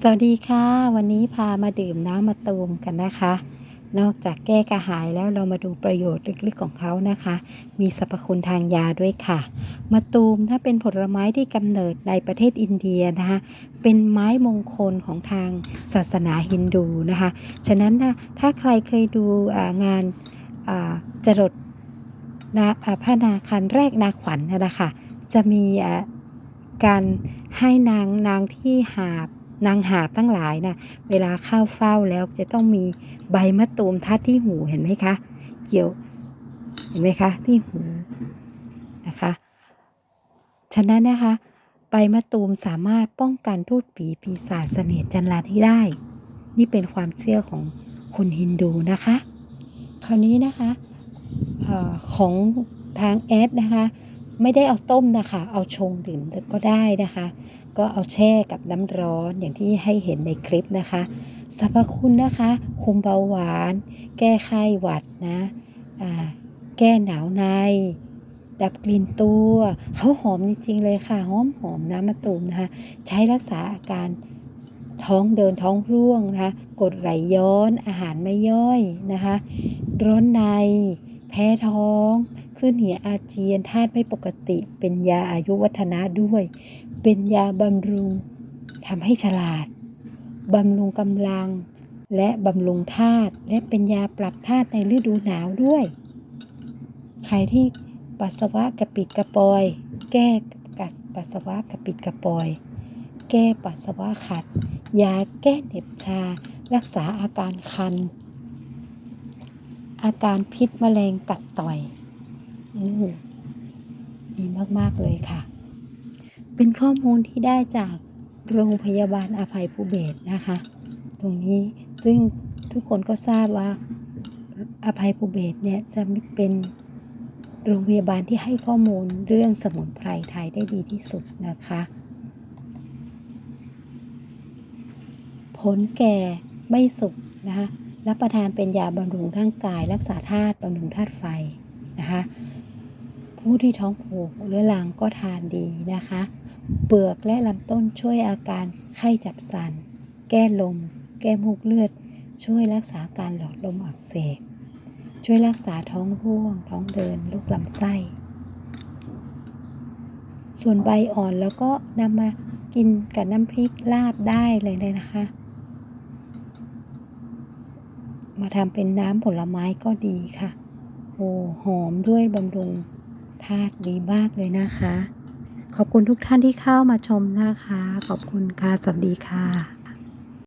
สวัสดีค่ะ วันนี้พามาดื่มน้ำมะตูมกันนะคะ นอกจากแก้กระหายแล้วเรามาดูประโยชน์ลึกๆของเขานะคะ มีสรรพคุณทางยาด้วยค่ะมะตูมถ้าเป็นผลไม้ที่กำเนิดในประเทศอินเดียนะคะ เป็นไม้มงคลของทางศาสนาฮินดูนะคะ ฉะนั้นนะถ้าใครเคยดูงานจรดนาพระนาคันแรกนาขวัญนนะคะจะมีการให้นางนางที่หาบ นางหาบทั้งหลายนะ่ะเวลาเข้าเฝ้าแล้วจะต้องมีใบมะตูมทัดที่หูเห็นไหมคะ เกี่ยวเห็นไหมคะที่หูนะคะฉะนั้นนะคะใบมะตูมสามารถป้องกันทูตผีปีศาจเสน่ห์จันไรให้ได้ นี่เป็นความเชื่อของคนฮินดูนะคะ คราวนี้นะคะออของทางแอดนะคะ ไม่ได้เอาต้มนะคะ เอาชงดื่มก็ได้นะคะ ก็เอาแช่กับน้ำร้อนอย่างที่ให้เห็นในคลิปนะคะสรรพคุณนะคะ คุมเบาหวาน แก้ไข้หวัดนะแก้หนาวใน ดับกลิ่นตัวเขาหอมจริงๆเลยค่ะ หอมหอมน้ำมะตูมนะคะ ใช้รักษาอาการท้องเดินท้องร่วงนะคะ กดไหลย้อนอาหารไม่ย่อยนะคะ ร้อนใน แพ้ท้อง ขึ้นเหียอาเจียนธาตุไม่ปกติ เป็นยาอายุวัฒนะด้วย เป็นยาบำรุงทำให้ฉลาดบำรุงกำลัง และบำรุงธาตุและเป็นยาปรับธาตุในฤดูหนาวด้วย ใครที่ปัสสาวะกระปิดกระปอย แก้กัดปัสสาวะกระปิดกระปอย แก้ปัสสาวะขัด ยาแก้เหน็บชา รักษาอาการคัน อาการพิษแมลงกัดต่อย มาก ๆ เลยค่ะ เป็นข้อมูลที่ได้จากโรงพยาบาลอภัยภูเบศนะคะ ตรงนี้ซึ่งทุกคนก็ทราบว่าอภัยภูเบศเนี่ยจะเป็นโรงพยาบาลที่ให้ข้อมูลเรื่องสมุนไพรไทยได้ดีที่สุดนะคะ ผลแก่ไม่สุกนะคะรับประทานเป็นยาบำรุงร่างกาย รักษาธาตุบำรุงธาตุไฟนะคะ ผู้ที่ท้องผูกเรื้อรังก็ทานดีนะคะ เปลือกและลำต้นช่วยอาการไข้จับสัน แก้ลม แก้มูกเลือด ช่วยรักษาการหลอดลมอักเสบ ช่วยรักษาท้องร่วง ท้องเดิน ลูกลำไส้ ส่วนใบอ่อนแล้วก็นำมากินกับน้ำพริกลาบได้เลยเลยนะคะ มาทำเป็นน้ำผลไม้ก็ดีค่ะ โอ้หอมด้วยบำรุง ธาตุดีมากเลยนะคะ ขอบคุณทุกท่านที่เข้ามาชมนะคะ ขอบคุณค่ะ สวัสดีค่ะ